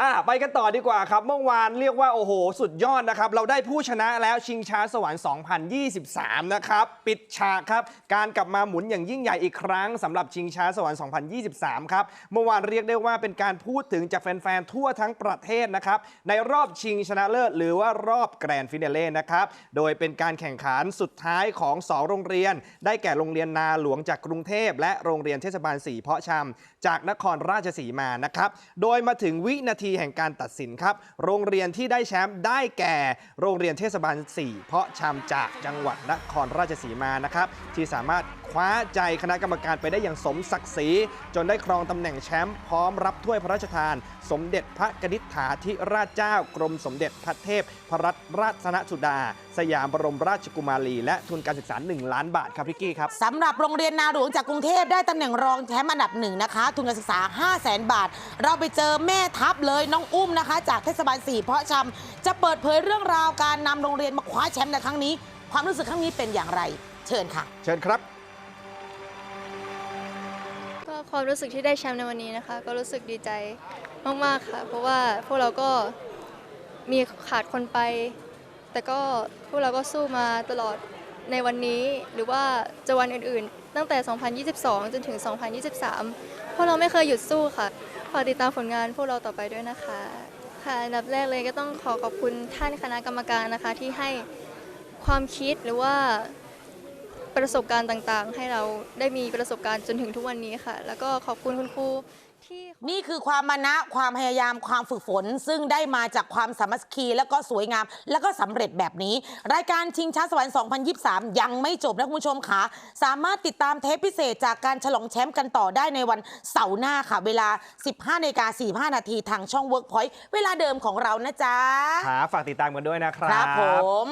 อะไปกันต่อดีกว่าครับ เมื่อวานเรียกว่าโอ้โห สุดยอดนะครับ เราได้ผู้ชนะแล้วชิงช้าสวรรค์ 2023 นะครับ ปิดฉากครับ การกลับมาหมุนอย่างยิ่งใหญ่อีกครั้งสำหรับชิงช้าสวรรค์ 2023 ครับ เมื่อวานเรียกได้ว่าเป็นการพูดถึงจากแฟน ๆ ทั่วทั้งประเทศนะครับ ในรอบชิงชนะเลิศ หรือว่ารอบแกรนด์ฟินาเล่นะครับ โดยเป็นการแข่งขันสุดท้ายของ 2 โรงเรียน ได้แก่โรงเรียนนาหลวงจากกรุงเทพ และโรงเรียนเทศบาลสีเพาะชำจากนครราชสีมานะครับ โดยมาถึงวินาทีทีแห่งการตัดสินครับ โรงเรียนที่ได้แชมป์ได้แก่ โรงเรียนเทศบาล 4 เพาะชำจากจังหวัดนครราชสีมานะครับ ที่สามารถคว้าใจคณะกรรมการไปได้อย่างสมศักดิ์ศรีจนได้ครองตำแหน่งแชมป์พร้อมรับถ้วยพระราชทาน สมเด็จพระกนิษฐาธิราชเจ้า กรมสมเด็จพระเทพพรัตนราชนสุดาสยามบรมราชกุมารี และทุนการศึกษา 1 ล้านบาทครับพี่กี้ครับ สำหรับโรงเรียนนาหลวงจากกรุงเทพได้ตำแหน่งรองแชมป์อันดับหนึ่งนะคะ ทุนการศึกษา 5 0 0แสนบาท เราไปเจอแม่ทัพเลยน้องอุ้มนะคะ จากเทศบาล4เพาะชำจะเปิดเผยเรื่องราวการนำโรงเรียนมาคว้าแชมป์ในครั้งนี้ ความรู้สึกครั้งนี้เป็นอย่างไร เชิญค่ะ เชิญครับ ก็ความรู้สึกที่ได้แชมป์ในวันนี้นะคะ ก็รู้สึกดีใจมาก ๆ ค่ะ เพราะว่าพวกเราก็มีขาดคนไป แต่ก็พวกเราก็สู้มาตลอดในวันนี้หรือว่าจะวันอื่นๆ ตั้งแต่ 2022 จนถึง 2023 พวกเราไม่เคยหยุดสู้ค่ะ ฝากติดตามผลงานพวกเราต่อไปด้วยนะคะ ค่ะ อันดับแรกเลยก็ต้องขอขอบคุณท่านคณะกรรมการนะคะที่ให้ความคิดหรือว่า ประสบการณ์ต่างๆ ให้เราได้มีประสบการณ์จนถึงทุกวันนี้ค่ะ แล้วก็ขอบคุณคุณครูที่นี่คือความมานะความพยายามความฝึกฝน ซึ่งได้มาจากความสามัคคี แล้วก็สวยงาม แล้วก็สำเร็จแบบนี้ รายการชิงช้าสวรรค์ 2023 ยังไม่จบนะคุณผู้ชมค่ะสามารถติดตามเทปพิเศษจากการฉลองแชมป์กันต่อได้ในวันเสาร์หน้าค่ะ เวลา 15นาฬิกา45 นาทีทางช่อง Workpoint เวลาเดิมของเรานะจ๊ะ ครับฝากติดตามกันด้วยนะครัครับผม